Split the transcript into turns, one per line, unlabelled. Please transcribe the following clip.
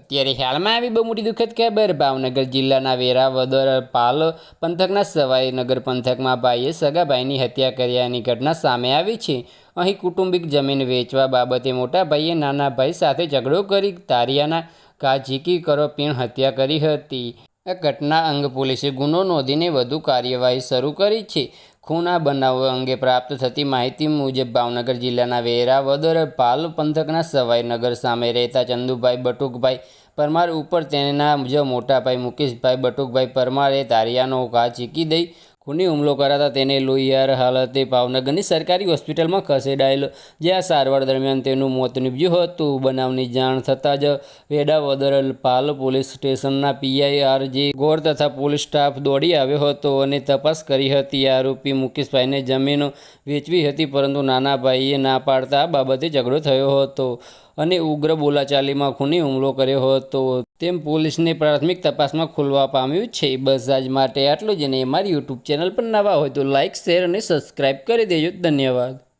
અત્યારે હાલમાં આવી બહુ મોટી દુઃખદ ખબર. ભાવનગર જિલ્લાના વેરાવદર પાલ પંથકના સવાઈ નગર પંથકમાં ભાઈએ સગા ભાઈની હત્યા કર્યાની ઘટના સામે આવી છે. અહીં કુટુંબિક જમીન વેચવા બાબતે મોટા ભાઈએ નાના ભાઈ સાથે ઝઘડો કરી તારિયાના ઘા ઝીકી કરોપીણ હત્યા કરી હતી. આ ઘટના અંગ પોલીસે ગુનો નોંધીને વધુ કાર્યવાહી શરૂ કરી છે. ખૂના બનાવો અંગે પ્રાપ્ત થતી માહિતી મુજબ ભાવનગર જિલ્લાના વેરાવદર પાલ પંથકના સવાઈનગર સામે રહેતા ચંદુભાઈ બટુકભાઈ પરમાર ઉપર તેના જ મોટાભાઈ મુકેશભાઈ બટુકભાઈ પરમારે તારિયાનો ઘા ચીકી દઈ ખૂની હુમલો કરાતા તેને લોહિયાર હાલતે ભાવનગરની સરકારી હોસ્પિટલમાં ખસેડાયેલો જ્યાં સારવાર દરમિયાન તેનું મોત નીપજ્યું હતું. બનાવની જાણ થતાં જ વેડાવદર પાલ પોલીસ સ્ટેશનના પીઆઈ આર જે ગોર તથા પોલીસ સ્ટાફ દોડી આવ્યો હતો અને તપાસ કરી હતી. આરોપી મુકેશભાઈને જમીન વેચવી હતી, પરંતુ નાના ભાઈએ ના પાડતા આ બાબતે ઝઘડો થયો હતો. અને ઉગ્ર બોલાચાલીમાં ખૂની હુમલો કર્યો હતો. તેમ પોલીસને પ્રાથમિક તપાસમાં ખુલવા પામ્યું છે. બસ આજ માટે આટલું જ અને મારી યુટ્યુબ ચેનલ પર નવા હોય તો લાઇક શેર અને સબસ્ક્રાઈબ કરી દેજો. ધન્યવાદ.